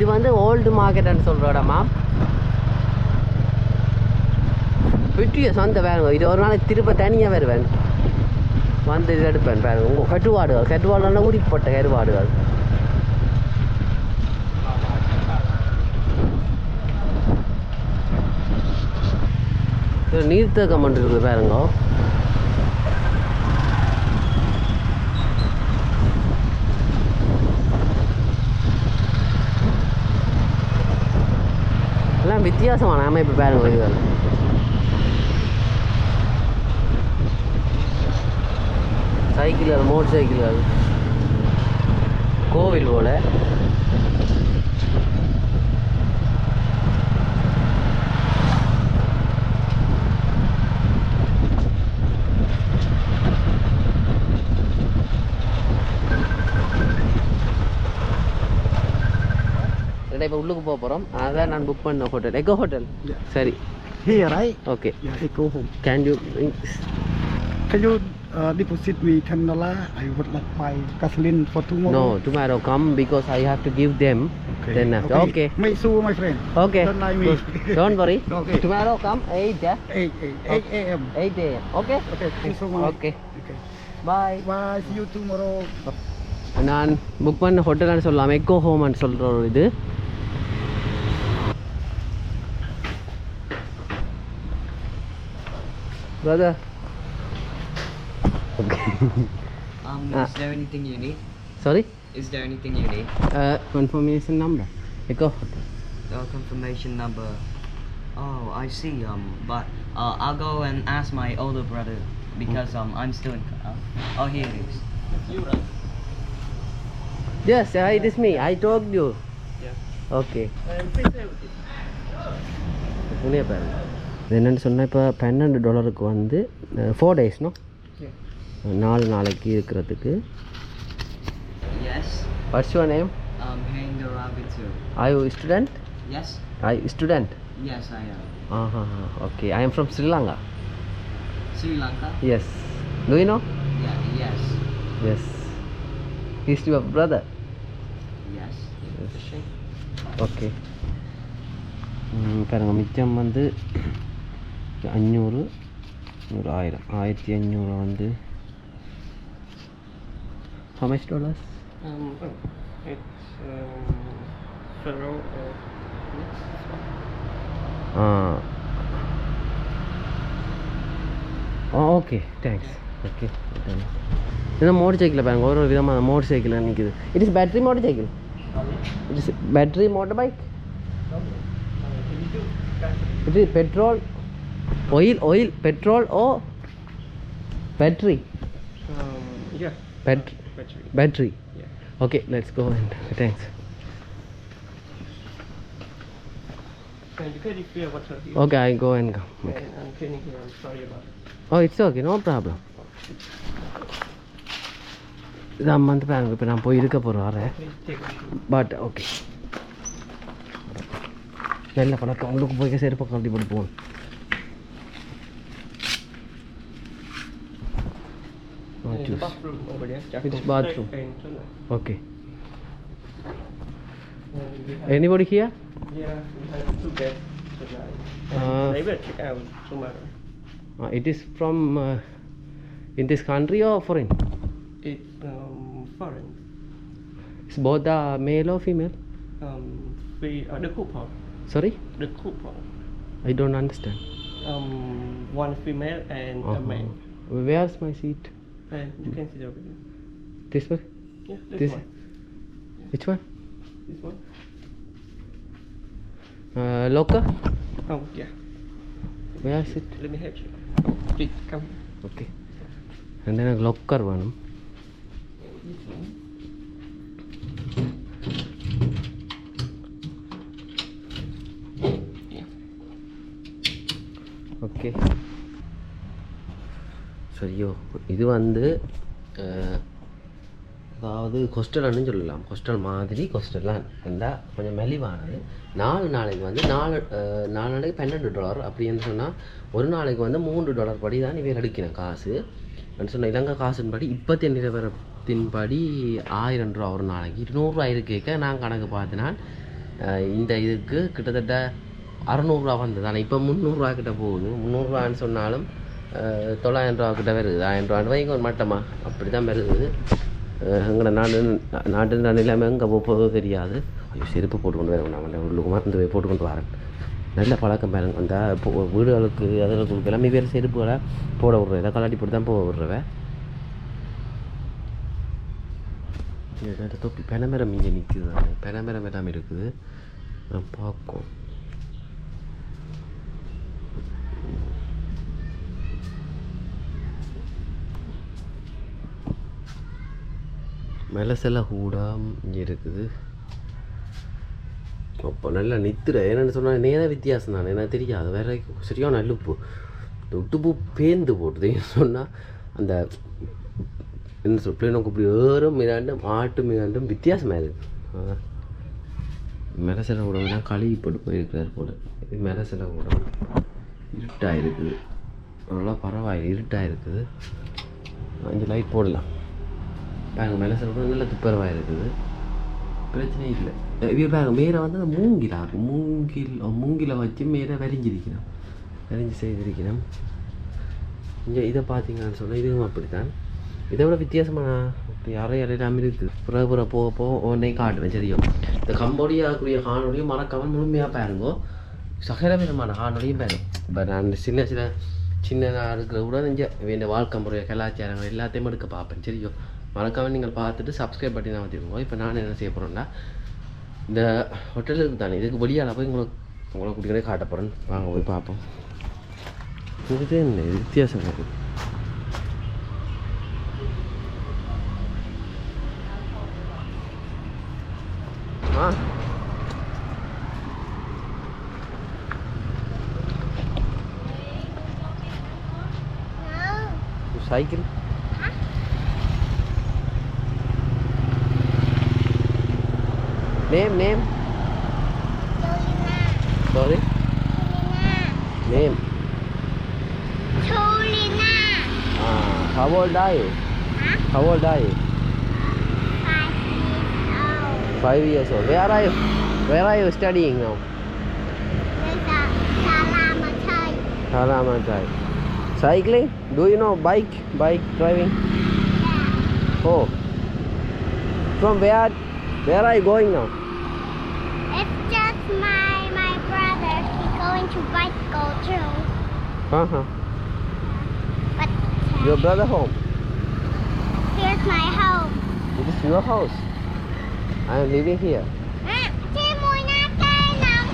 இது வந்து ஓல்டு மார்க்கெட்னு சொல்கிற இடமா பெட்டிய சொந்த வேணுங்க இது ஒரு நாளைக்கு திரும்ப தனியாக வருவேன் வந்து இது எடுப்பேன் பாருங்க உங்கள் கட்டுவாடுகள். கட்டுவாடுனா போட்ட கருவாடுகள். இது நீர்த்தேக்கம் இருக்குது பாருங்க. எல்லாம் வித்தியாசமான அமைப்பு பாருங்கள் இதுகள் சைக்கிள் மோட்டர் சைக்கிள் கோவில் போல் உள்ளுக்கு போக போகிறோம் அதான் நான் புக் பண்ண ஹோட்டல் எக்கோ ஹோட்டல் சரி Here, right? Okay Yeah, I go home. Can you Can you uh, deposit me ten dollar? I would like buy gasoline for tomorrow. No, tomorrow come because I have to give them. Okay. Then after. Okay. Make sure, my friend. Okay. Don't lie me. Good. Don't worry. Okay. Tomorrow come 8 yeah? Eight, eight, eight a.m. 8 a.m. Okay? Okay. Thank you so much. Okay. Okay. Bye. Bye. See you tomorrow. நான் book பண்ண ஹோட்டல்னு சொல்லலாம் echo ஹோம்னு சொல்கிற ஒரு இது Brother. Okay. um, is ah. there anything you need? Sorry? Is there anything you need? Uh, confirmation number. You go. The confirmation number. Oh, I see. Um, but uh, I'll go and ask my older brother because um, I'm still in. Uh, oh, here it is. You, run. Yes, uh, it is me. I told you. Yeah. Okay. Uh, please. Uh, இது என்னென்னு சொன்னால் இப்போ பன்னெண்டு டாலருக்கு வந்து four டேஸ்னோ நாலு நாளைக்கு இருக்கிறதுக்கு Yes. What's your name Um, Hang Rabbit too. I you student Yes. I student Yes, I am. Aha okay I am from Sri Lanka Sri Lanka. Yes do you know Yeah. Yes. Yes is your brother Yes. Fishing. Okay பாருங்க மிச்சம் வந்து அஞ்சூறு ஒரு ஆயிரம் ஆயிரத்தி அஞ்சூறு வந்து how much dollars Um, oh, it's um, Pharaoh. Uh, ah ah okay thanks okay இதான் மோட்டர் சைக்கிளில் பாருங்க ஒரு ஒரு விதமான மோட்டர் சைக்கிள் நிற்கிது it is battery motorcycle it is battery motor bike it is petrol oil oil petrol or battery um, yeah, Bat- battery. battery Yeah. okay let's go and thanks And you can refill water here. okay i go and come okay. And I'm cleaning here. I'm sorry about it. oh it's okay no problem இது அம்மா வந்து பாருங்க இப்போ நான் போய் இருக்க போகிறேன் வரேன். பட் ஓகே நல்ல பழக்கம் உங்களுக்கு போய் செருப்பை போட்டு போகணும் turn left. Okay. And we have, Anybody here? yeah, we have two beds tonight. Uh, they will check out tomorrow. Uh, it is from uh, in this country or foreign? It's um, foreign. It's both the male or female? Um, we are the couple. Sorry, The couple. I don't understand. Um, one female and a Uh-huh. man. Where's my seat? And you can see the original. This one? Yeah, this, this one. Which one? This one. Uh, locker? Oh, yeah. Where is it? Let me help you. Oh, please, come. Okay. And then a locker one. This one. Okay. சரியோ இது வந்து அதாவது ஹாஸ்டல்னு சொல்லலாம். Coastal மாதிரி ஹாஸ்டல்லாம் இருந்தால் கொஞ்சம் மெலிவானது. நாலு நாளைக்கு வந்து நாலு நாலு நாளைக்கு பன்னெண்டு டாலர் அப்படின்னு சொன்னால் ஒரு நாளைக்கு வந்து மூன்று டாலர் படி தான் இவர் எடுக்கணும் காசு. அப்படின்னு சொன்ன இலங்கை காசுன்படி நிலவரத்தின் படி ஆயிரம் ரூபா ஒரு நாளைக்கு. இருநூறுவா இருக்கேக்க நான் கணக்கு பார்த்தினால் இந்த இதுக்கு கிட்டத்தட்ட அறநூறுரூவா வந்தது. ஆனால் இப்போ முந்நூறுரூவா கிட்ட போகுது. முந்நூறுரூவான்னு சொன்னாலும் தொள்ளாயிரம் ரூபா கிட்ட வருது. ஆயிரம் ரூபா வாங்கி ஒரு மட்டமா? அப்படி தான் வருது. எங்களை எங்களோட நாடு நாட்டு நான் இல்லாமல் எங்கே போதோ தெரியாது. ஐயோ செருப்பு போட்டுக்கொண்டு வரேன் நான் உள்ளுக்கு மறந்து போய் போட்டுக்கொண்டு வரேன். நல்ல பழக்கம் பாருங்க. அந்த வீடுகளுக்கு அதுகளுக்கு எல்லாமே வேறு செருப்புகளை போட விட்றேன் இதை கலாட்டி போட்டு தான் போக விட்றவன் தொப்பி பெனமரம் இங்கே நிற்குது பெனமரம் எல்லாம் இருக்குது. நான் பார்க்கும் மெலசெல்லாம் கூடாம் இங்கே இருக்குது. அப்போ நல்லா நித்துற. என்னென்னு சொன்னால் நேர வித்தியாசம் தானே. எனக்கு தெரியாது. வேற சரியான நல்லுப்பு இந்த உட்டுப்பு பேந்து போட்டுது. சொன்னால் அந்த என்ன சொல் பிள்ளைங்க இப்படி ஏறும் மிராண்டும் ஆட்டு மிராண்டும் வித்தியாசமாக இருக்குது மெரசல உடம்புனா கழுவி போட்டு போயிருக்கிறார் போல. இது மெரசல உடம்பு இருட்டாக இருக்குது. நல்லா பரவாயில்லை இருட்டாக இருக்குது. அஞ்சு லைட் போடலாம். பாருங்க மேலே உடம்பு நல்ல துப்பரவாக இருக்குது. பிரச்சனை இல்லை. இது பாருங்க மேலே வந்து அந்த மூங்கிலா மூங்கில் மூங்கில வச்சு மேலே வரிஞ்சிருக்கணும். வரிஞ்சு செய்திருக்கணும். இங்கே இதை பார்த்தீங்கன்னு சொன்னால் இதுவும் அப்படித்தான். இதை விட வித்தியாசமான யாரோ இடையிலாமல் இருக்குது புற புற போக போக உடனே காட்டுவேன். சரியோ. இந்த கம்போடியாக்குரிய காணொலியும் மறக்காமல் முழுமையாக பாருங்கோ. சகல விதமான காணொலியும் பாருங்க. இப்போ நான் சின்ன சின்ன சின்னதாக இருக்கிற கூட இங்கே வேண்டிய வாழ்க்கை முறை கலாச்சாரங்கள் எல்லாத்தையும் எடுக்க பார்ப்பேன். சரியோ. மறக்காமல் நீங்கள் பார்த்துட்டு சப்ஸ்கிரைப் பண்ணி தான் வச்சுக்கோங்க இப்போ நான் என்ன செய்ய போகிறேன்னா இந்த ஹோட்டலுக்கு தானே இதுக்கு வெளியால் போய் உங்களுக்கு உங்களை கூட்டிகிட்டே காட்ட போகிறேன் வாங்க போய் பார்ப்போம். இது என்ன வித்தியாசம் இருக்குது ஆ? Cycle? Name, name. Jolina. Sorry? Jolina. Name. Jolina. Ah, how old are you? Huh? How old are you? Five years old. Five years old. Where are you? Where are you studying now? Salamatai. Salamatai. Cycling? Do you know bike? Bike driving? Yeah. Oh. From where? Where are you going now? To bicycle too. Uh huh. But uh, Your brother home. here's my home. It is your house. I am living here. Ah, Chị mùi na cây nào?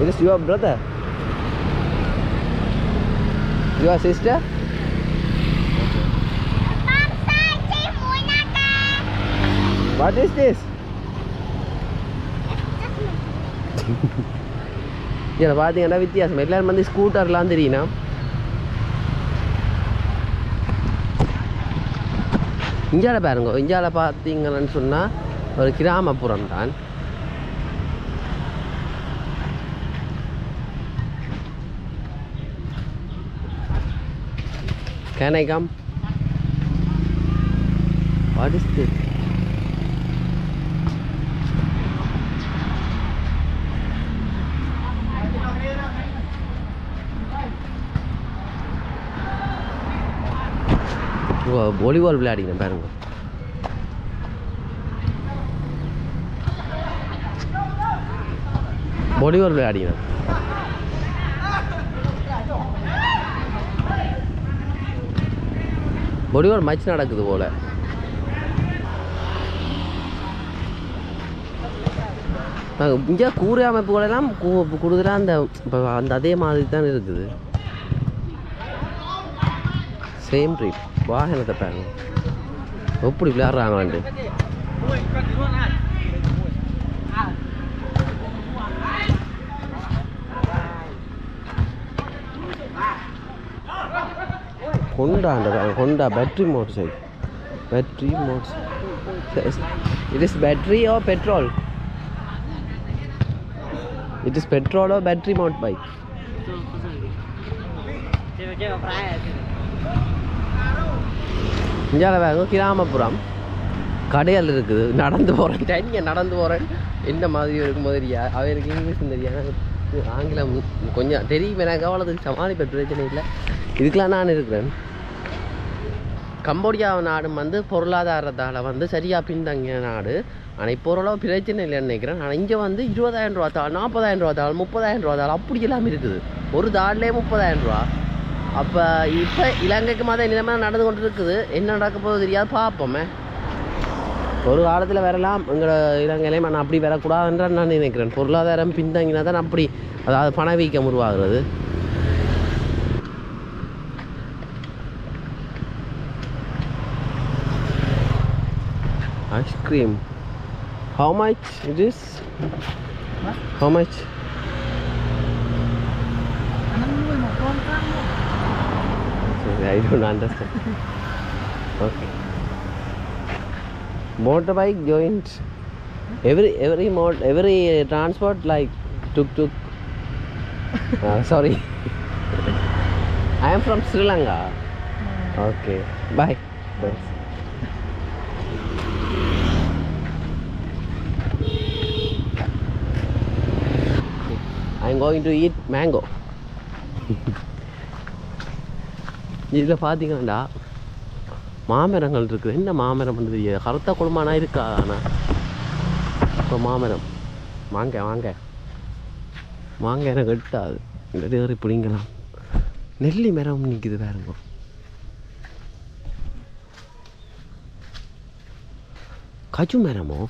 It is your brother. Your sister? Bắp tay chị mùi na cây. What is this? இதில் பார்த்தீங்கன்னா வித்தியாசம் எல்லாரும் வந்து ஸ்கூட்டர்லாம் தெரியும்னா இந்தியாவில் பாருங்க இந்தியாவில் பார்த்தீங்கன்னு சொன்னால் ஒரு கிராமப்புறம் தான் Can I come? What is this? Volleyball விளையாடிங்க பாருங்க. வாலிபால் விளையாடிங்க வாலிபால் மேட்ச் நடக்குது போல. இங்கே கூரை அமைப்புகளெல்லாம் கூடுதலாக அந்த இப்போ அந்த அதே மாதிரி தான் இருக்குது. சேம் ட்ரிப் வாகனத்தை பாருங்க. எப்படி விளையாடுறாங்களாண்டு ஹொண்டா கொண்டா battery motor cycle battery motor cycle it is battery or petrol it is petrol or battery mode bike இந்தியாவில் வேறு கிராமப்புறம் கடைகள் இருக்குது. நடந்து போகிறேன் தனியாக நடந்து போகிறேன் எந்த மாதிரி இருக்கும்போது தெரியா அவருக்கு இங்கிலீஷும் தெரியாது. ஆங்கிலம் கொஞ்சம் தெரியும் எனக்கு அவ்வளோதுக்கு சமாளிப்ப பிரச்சனை இல்லை. இதுக்கெலாம் நான் இருக்கிறேன். கம்போடியா நாடும் வந்து பொருளாதாரத்தால் வந்து சரியாக பின்தங்கிய நாடு. ஆனால் இப்போ ஓரளவு பிரச்சனை இல்லைன்னு நினைக்கிறேன். ஆனால் இங்கே வந்து இருபதாயிரம் ரூபா தாள் நாற்பதாயிரம் ரூபா தாள் முப்பதாயிரம் ரூபா தாள் அப்படி எல்லாம் இருக்குது. ஒரு தாள்லேயே முப்பதாயிரம் ரூபா. அப்போ இப்போ இலங்கைக்கு மாதிரி நிலைமை நடந்து கொண்டு இருக்குது என்ன நடக்க போகுது தெரியாது பார்ப்போமே. ஒரு காலத்தில் வரலாம் எங்களோட இலங்கையிலையும் நான் அப்படி வரக்கூடாதுன்ற நான் நினைக்கிறேன். பொருளாதாரம் பின்தங்கினா தான் அப்படி அதாவது பணவீக்கம் உருவாகிறது. Ice cream how much it is how much I don't understand. Okay. Motorbike joint. Every every mod every transport like tuk tuk. Uh, sorry. I am from Sri Lanka. Okay. Bye. Thanks. I'm going to eat mango. இதில் பார்த்தீங்கன்னா மாமரங்கள் இருக்குது. என்ன மாமரம் தெரியாது கருத்த குழுமானா இருக்கா ஆனால் இப்போ மாமரம். வாங்க வாங்க. வாங்க எனக்கு எட்டாது இந்த ஏறி பிடிங்கலாம். நெல்லி மரம் நிற்கிது பாருங்க. கஜு மரமோ?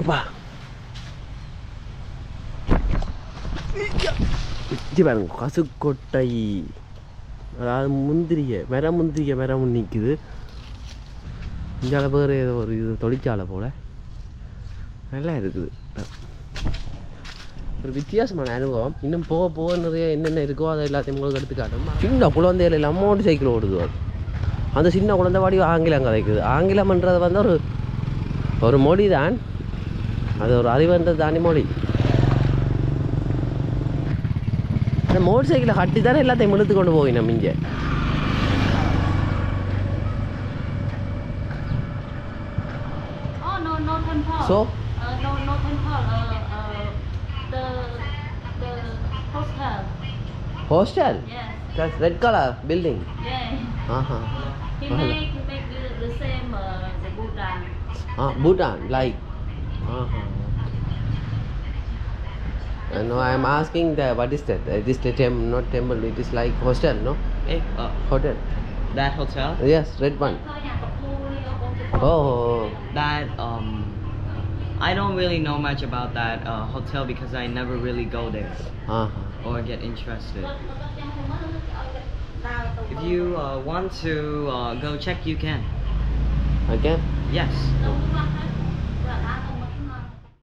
அப்பா. இது பாருங்க கசுக்கொட்டை. அதாவது முந்திரிய மரம் முந்திரிய மரம் நிற்குது இந்தியால பேர் ஏதோ ஒரு இது தொழிற்சாலை போல். நல்லா இருக்குது. ஒரு வித்தியாசமான அனுபவம். இன்னும் போக போக நிறைய என்னென்ன இருக்கோ அதை எல்லாத்தையும் உங்களுக்கு எடுத்து காட்டும் சின்ன குழந்தைகள் எல்லாம் மோட்டர் சைக்கிள் ஓடுது. அது அந்த சின்ன குழந்தை வாடி ஆங்கிலம் கதைக்குது. ஆங்கிலம்ன்றது வந்து ஒரு ஒரு மொழி தான் அது ஒரு அறிவந்த தானி மொழி. அந்த மோட்டர் சைக்கிளை கட்டி தானே எல்லாத்தையும் இழுத்து கொண்டு நம்ம இங்கே Oh? Uh. Uh, uh, hostel. Hostel Yes. That's red color building. Yeah. Uh-huh. He Wow. make make the, the same uh, the Buddha. Ah, Bhutan, like. Uh-huh. Uh, no, I'm asking the what is that? Uh, this the tem not temple. It is like hostel, no? Eh, uh, Hotel. that hotel? Yes, red one. Oh. That um, I don't really know much about that uh, hotel because I never really go there Uh-huh. or get interested. If you uh, want to uh, go check, you can. Okay. Yes.